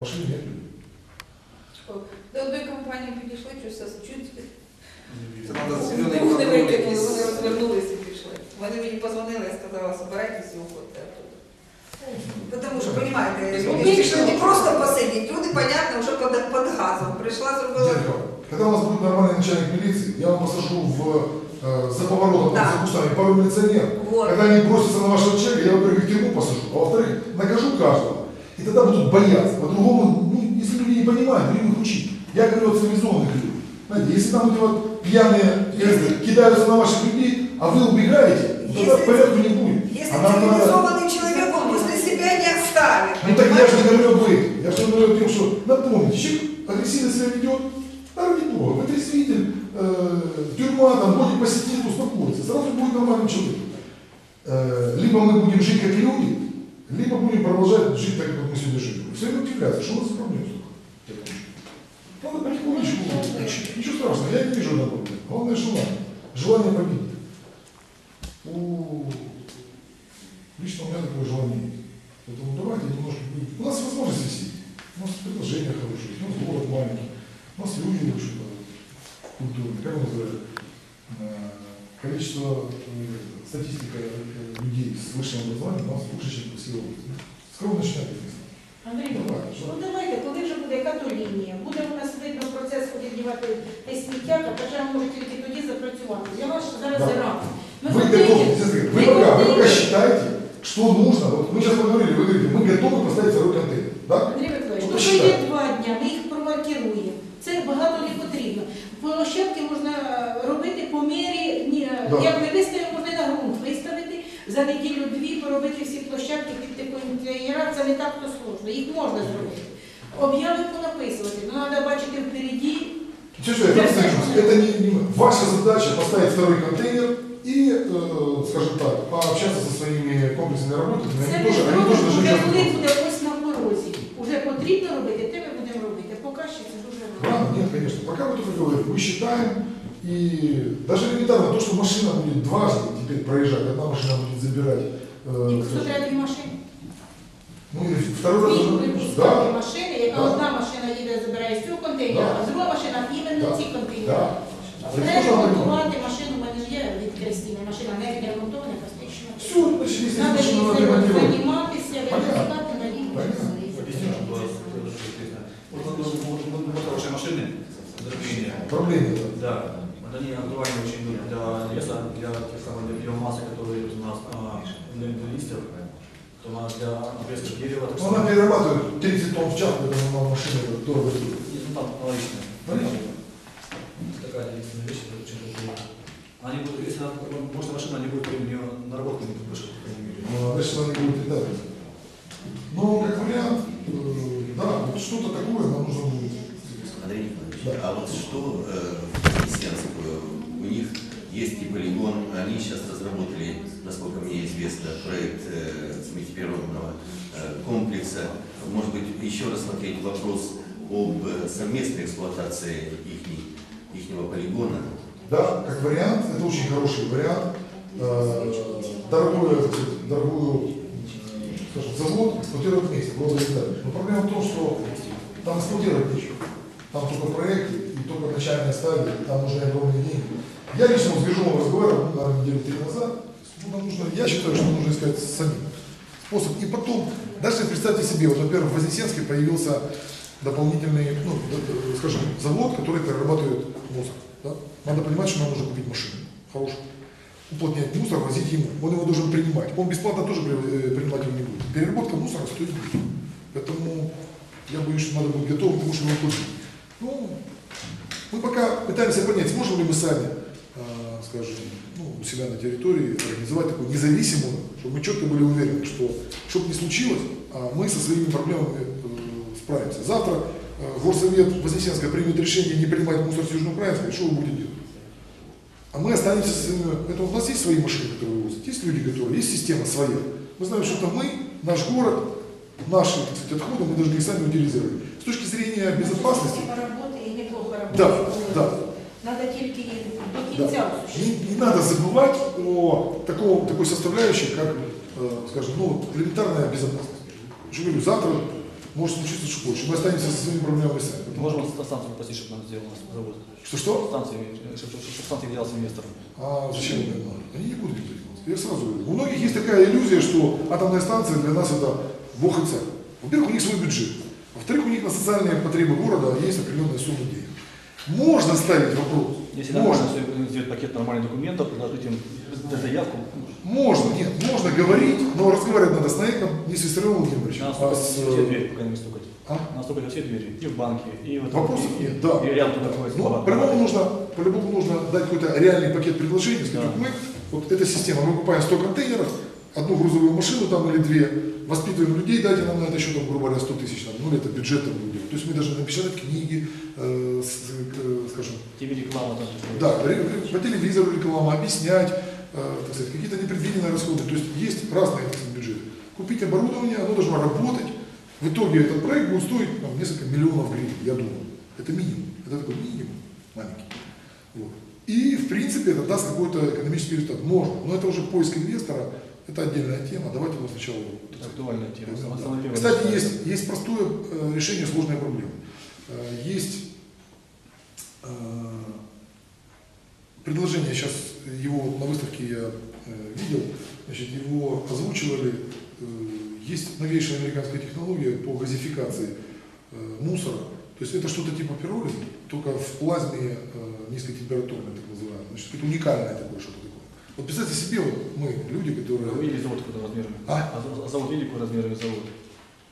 Пошли, нет. До одної компанії підійшли, щось чуть Це треба Дух зелений не контроль викинули, якийсь. вони розвернулися і пішли. Вони мені позвонили, я сказала, собирайтесь і уходьте оттуда. Тому що, розумієте, люди пішли не просто посидіти, люди, понятно, вже під, під газом. Прийшла, зробила. Дядька, когда у нас будет нормальный начальник милиции, я вам посажу в, э, за поворотом, Да. там, за кустами, пару милиционеров. Вот. Когда они бросятся на вашего человека, я, во-первых, их в тюрьму посажу, а во-вторых, накажу каждого. И тогда будут бояться. По-другому, ну, если люди не понимают, будем их учить. Я говорю о цивилизованных людях. Знаете, если там эти вот пьяные э, кидаются на ваших людей, а вы убегаете, тогда Если- порядку не будет. Если А нам надо- цивилизованный человек, он после себя не оставит. Ну так я же не говорю об этом. Я же говорю о том, что напомните, человек агрессивно себя ведет, ради бога, вытрезвитель, э, тюрьма, там, годик посетит, успокоится, сразу будет нормальный человек. Э, либо мы будем жить как люди, либо будем продолжать жить так, как мы сегодня живем. Все время удивляются, что у нас за проблемы столько. Надо потихонечку, ничего страшного, я не вижу одной проблемы. Главное желание. Желание победить. У... Лично у меня такое желание есть. Поэтому давайте немножко будем. У нас возможности есть. У нас предложения хорошие, у нас город маленький, у нас люди очень культурные, как называют, Э, количество, э, статистика людей с высшим образованием у нас лучше, чем по всей области. Скромно считать, конечно. Андрій Миколаївич, ну давайте, коли вже буде яка то лінія, буде у нас видно процес віддівати те сміття, хоча може тільки тоді запрацювати. Для вас зараз Да. рано. Ми Вы готові- готовы, сестры, вы ми пока, вы готові- пока считаете, что нужно. Вот мы сейчас поговорили, вы говорите, мы готовы поставить второй контейнер. Да? Андрій Миколаївич, Ну, ну посчитай. пройде два дня, ми їх провокуємо. Це багато не потрібно. Площадки можна робити по мірі, ні, Да. як не виставимо, за неділю-дві поробити всі площадки під контейнера, це не так то сложно, їх можна зробити. Об'яви понаписувати, ну треба бачити впереді, Все, что я там сажусь, это не, не ваша задача поставить второй контейнер и, э, скажем так, пообщаться со своими комплексными работниками. Це Они не тоже, они тоже зробимо, должны вже сейчас коли готовы. буде ось на порозі. Уже потрібно робити, те ми будемо робити. Поки що це дуже рано. Рано? Нет, конечно. Пока мы только говорим, мы считаем, и даже элементарно то, что машина будет дважды теперь проезжать, одна машина будет забирать, э, Якщо скажем, треба дві машини. ну и второй раз Дві уже- випускати да, машини, яка Да. одна машина їде, забирає з цього контейнера, Да. а друга машина іменно Да. ці да. контейнери. А Треба что там ремонтувати машину, у мене ж є від Кристини, машина не відремонтована, космічна. Все, значит, если Треба машину надо їздити, ремонтировать. займатися, випускати на лінію. Понятно. Объясню, что было, вот, вот, вот, вот, вот, вот хорошие машины, зажигания. Проблемы, да. Да, вот они актуальны очень для леса, для тех самых для биомассы, которые у нас а, для, для листьев, то она для обрезка дерева, так Ну, Она перерабатывает 30 тонн в час, поэтому нам машина дорого стоит. Ну, там аналогично. Понятно. Такая единственная вещь, это очень такие. Они будут, если она, может машина не будет у нее наработки не будет больше, по крайней мере. Ну, Значит, она не будет летать. Но, как вариант, э, да, вот что-то такое нам нужно будет. Андрей Да. а вот что э, в Вознесенск, э, у них есть и полигон, они сейчас разработали, насколько мне известно, проект э, сметепереробного э, комплекса. Может быть, еще рассмотреть вопрос об э, совместной эксплуатации их, ихнего полигона. Да, как вариант, это очень хороший вариант. Э, Дорогую, дорогую скажем, завод эксплуатируют вместе, было бы. Но проблема в том, что там эксплуатировать нечего. Там только проекты и только начальная стадия, там нужны огромные деньги. Я лично с Бежовым разговаривал, ну, наверное, недели три назад. Ну, нам нужно, я считаю, что нужно искать самим способ. И потом, даже представьте себе, вот, во-первых, в Вознесенске появился дополнительный, ну, скажем, завод, который перерабатывает мусор. да. Надо понимать, что нам нужно купить машину хорошую, уплотнять мусор, возить ему. Он его должен принимать. Он бесплатно тоже э, принимать его не будет. Переработка мусора стоит. Поэтому я боюсь, что надо быть готовым к чтобы его. Ну, мы пока пытаемся понять, сможем ли мы сами, э, скажем, ну, у себя на территории организовать такую независимую, чтобы мы четко были уверены, что, что бы ни случилось, а мы со своими проблемами э, справимся. Завтра э, Горсовет Вознесенска примет решение не принимать мусор с Южноукраинска, и что вы будете делать? А мы останемся с... Это у нас есть свои машины, которые вывозят, есть люди, которые, есть система своя. Мы знаем, что это мы, наш город, наши сказать, отходы, мы должны их сами утилизировать. С точки зрения безопасности, Поработає і неплохо Да, работає. да. Надо тільки до Да. кінця Не, осуществити. не надо забывать о таком, такой составляющей, как, э, скажем, ну, вот элементарная безопасность. Я же говорю, завтра может случиться что хочешь. Мы останемся со своими проблемами сами. Поэтому- Можем станцию попросить, чтобы нам сделал завод. Что-что? Станции, чтобы, чтобы станции являлся инвестором. А зачем им это надо? Они не будут это делать. Я сразу говорю. У многих есть такая иллюзия, что атомная станция для нас это бог и царь. Во-первых, у них свой бюджет. Во-вторых, у них на социальные потребы города есть определенная сумма денег. Можно ставить вопрос. Если можно. нормально сделать пакет нормальных документов, предложить им заявку, Можно, нет, можно говорить, но разговаривать надо с Наиком, не с Виссарионом Владимировичем, надо а с... все двери, пока не стукать. А? Стукать во все двери, и в банке, и в этом. Вопросов и- нет, да. И рядом туда находится Ну, по-любому нужно, по-любому нужно дать какой-то реальный пакет предложений, сказать, Да. вот мы, вот эта система, мы покупаем 100 контейнеров, одну грузовую машину там или две, воспитываем людей, дайте нам на это еще, там, грубо говоря, 100 тысяч, там, ну, или это бюджет там будет делать. То есть мы должны напечатать книги, э, с- э, скажем, ТВ реклама там. да, по телевизору рекламу, объяснять, э, так сказать, какие-то непредвиденные расходы. То есть есть разные бюджеты. Купить оборудование, оно должно работать. В итоге этот проект будет стоить там, несколько миллионов гривен, я думаю. Это минимум. Это такой минимум маленький. Вот. И, в принципе, это даст какой-то экономический результат. Можно. Но это уже поиск инвестора, это отдельная тема. Давайте вот сначала Актуальная тема. да. Кстати, есть, есть простое э, решение сложной проблемы. Э, Есть э, предложение, сейчас его на выставке я видел, значит, его озвучивали, есть новейшая американская технология по газификации мусора. То есть это что-то типа пиролиза, только в плазме низкотемпературной, так называемой. Значит, это уникальное такое что-то такое. Вот представьте себе, вот мы, люди, Вы которые... видели завод какой размерами? А? за- завод видели какой размерами завод?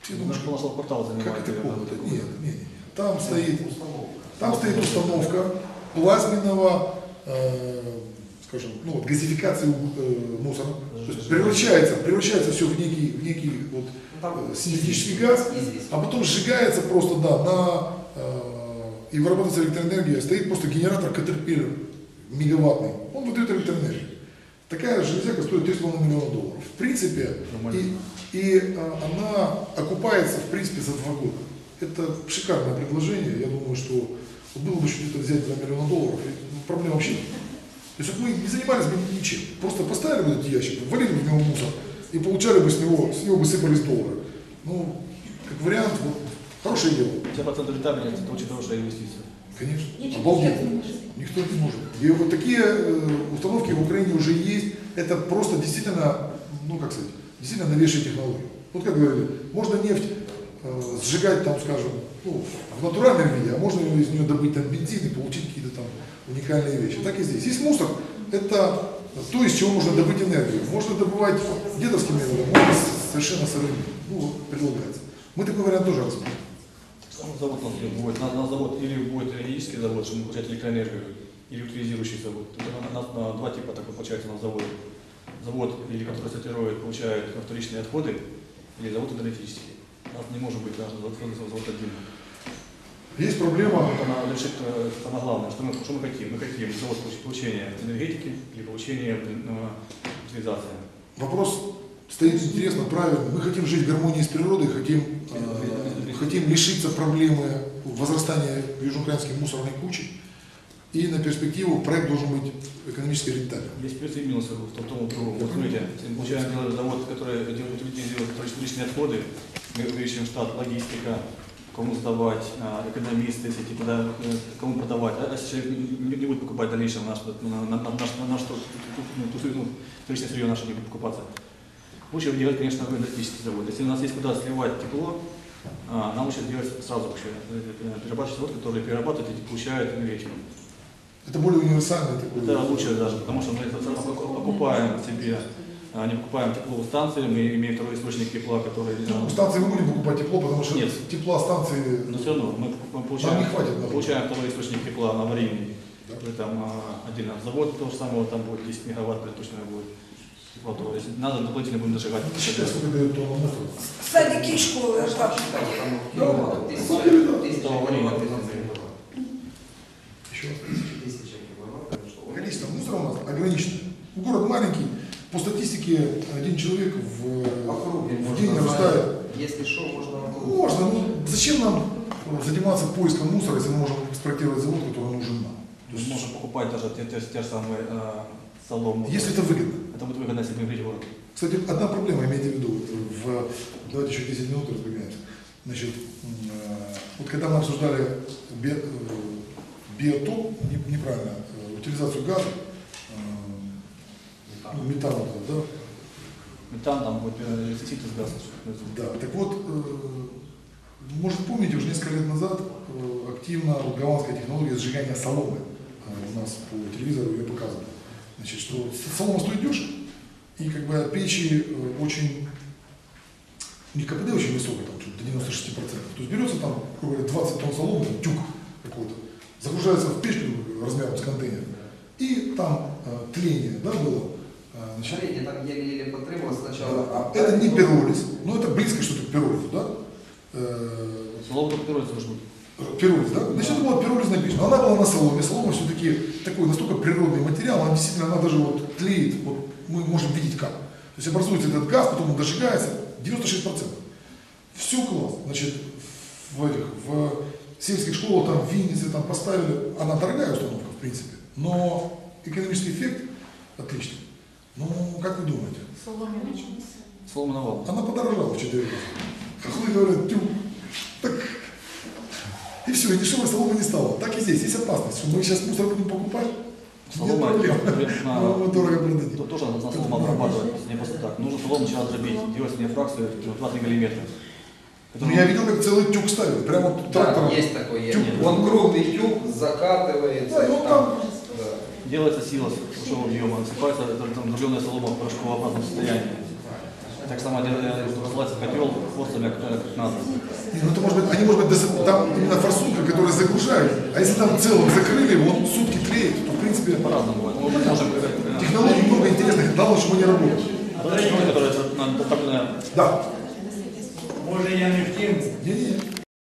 Наш думают, что нашел квартал Как занимает. это наверное, комната? Нет, нет, нет. Там стоит, там стоит установка плазменного, э, скажем, ну вот газификации э, мусора. То есть превращается, превращается все в некий, в некий вот, э, синтетический газ, а потом сжигается просто, да, на, э, и вырабатывается электроэнергия. Стоит просто генератор Caterpillar мегаваттный. Он выдает электроэнергию. Такая железяка стоит 3,5 миллиона долларов. В принципе, Нормально. и, и э, она окупается, в принципе, за два года. Это шикарное предложение. Я думаю, что было бы еще где-то взять 2 миллиона долларов, и, ну, проблем вообще нет. То есть вот мы не занимались бы ничем. Просто поставили бы этот ящик, валили бы в него мусор и получали бы с него, с него бы сыпались доллары. Ну, как вариант, вот, хорошее дело. 50% рентабельность это очень хорошая инвестиция. Конечно. Ничего Обалденно. не может. Никто не может. И вот такие э, установки в Украине уже есть. Это просто действительно, ну как сказать, действительно новейшие технологии. Вот как говорили, можно нефть э, сжигать там, скажем, ну, в натуральном виде, а можно из нее добыть там бензин и получить какие-то там уникальные вещи. Так и здесь. Есть мусор, это то, из чего можно добыть энергию. Можно добывать дедовским методом, можно совершенно сырым. Ну, предлагается. Мы такой вариант тоже рассмотрим. Завод у нас будет, на, на завод или будет энергетический завод, чтобы получать электроэнергию, или утилизирующий завод. У нас на, два типа такой получается на завод. Завод, или который сортирует, получает вторичные отходы, или завод энергетический. У нас не может быть даже завод, завод один. Есть проблема, Вот она решит э, самое главное, что мы, что мы хотим. Мы хотим завод получ- получения энергетики или получения э, утилизации. Вопрос стоит интересно, правильно. Мы хотим жить в гармонии с природой, хотим, э, хотим лишиться проблемы возрастания южноукраинской мусорной кучи. И на перспективу проект должен быть экономически рентабельным. Есть плюсы и минусы в том. Вот смотрите, делать завод, который делает вторичные отходы, мы увеличиваем штат, логистика, кому сдавать, а, экономисты, если типа, да, э, кому продавать. А если человек не, не будет покупать в дальнейшем наш, на, на, на, наш, на наш ту- ну, сырье наше не будет покупаться. Лучше делать, конечно, энергетический завод. Если у нас есть куда сливать тепло, а, нам лучше сделать сразу вообще э, э, перерабатывающий завод, который перерабатывает и получает энергетику. Это более универсальный такой. Это лучше даже, потому что мы это покупаем себе, а, не покупаем тепловую станцию, мы имеем второй источник тепла, который... Ну, станции мы будем покупать тепло, потому что Нет. тепла станции Но все равно мы получаем, нам не хватит. на получаем второй источник тепла на аварийный. Да. А, отдельно завод того же самого, там будет 10 мегаватт, точно будет. Теплоту. Если надо, дополнительно будем дожигать. Садики и школы, штаб. Это аварийный. Еще раз. Количество мусора у нас ограничено. Город маленький. По статистике один человек в, в день нарастает Если что, можно округ. Можно, ну зачем нам э, заниматься поиском мусора, если мы можем спроектировать завод, который нужен нам? То есть можно покупать даже те, те, те же самые э, солому. Если это выгодно. Это будет выгодно, если внедрить в город. Кстати, одна проблема, имейте в виду, в, давайте еще 10 минут разбегаемся. Значит, вот когда мы обсуждали би- э, биотоп, не- неправильно, э, утилизацию газа, э, ну, это, да, Метан там будет э, синтез газа. Да, так вот, может помните, уже несколько лет назад активно вот голландская технология сжигания соломы у нас по телевизору ее показывали. Значит, что солома стоит дешево, и как бы печи э, очень, у них КПД очень высокое, там что-то до 96%. То есть берется там, грубо говоря, 20 тонн соломы, там, тюк какой-то, загружается в печку размером с контейнер, и там э, тление, да, было. Э, значит, Смотрите, там еле-еле потрималось сначала. а Это не пиролиз, но это близко что-то к пиролизу, да? Э, Слово только первое должно быть. Пиролиз, да? Значит, это была пиролизная печь, но она была на соломе. Солома все-таки такой настолько природный материал, она действительно, она даже вот тлеет, вот мы можем видеть как. То есть образуется этот газ, потом он дожигается, 96%. Все класс. Значит, в этих, в сельских школах, там, в Виннице, там поставили, она дорогая установка, в принципе, но экономический эффект отличный. Ну, как вы думаете? Слово на вал. Она подорожала в 4 раза. Хохлы говорят, тю, так. И все, и дешевой соломы не стало. Так и здесь, есть опасность, что мы сейчас мусор будем покупать. Нет Солома проблем. на- мы дорого продадим. То- Тоже надо на солому обрабатывать, не просто так. Нужно солому сначала дробить, делать не фракцию 2-3 миллиметра. Ну, я видел, как целый тюк ставили, прямо вот Да, трактором. есть такой. есть. Тюк. Он круглый тюк, закатывается. Да, и он там Да. Делается сила большого объема, насыпается там дробленая солома в порошковообразном состоянии. Так само делается в котел форсами, как как надо. Ну, это может быть, они, может быть, там именно форсунка, которая загружает, а если там целым закрыли, его, он сутки тлеет, то, в принципе, По-разному бывает. Мы можем э, технологий много интересных, главное, чтобы они работали. э, которые на- на- на- Да. Може я не в тему. Не-не.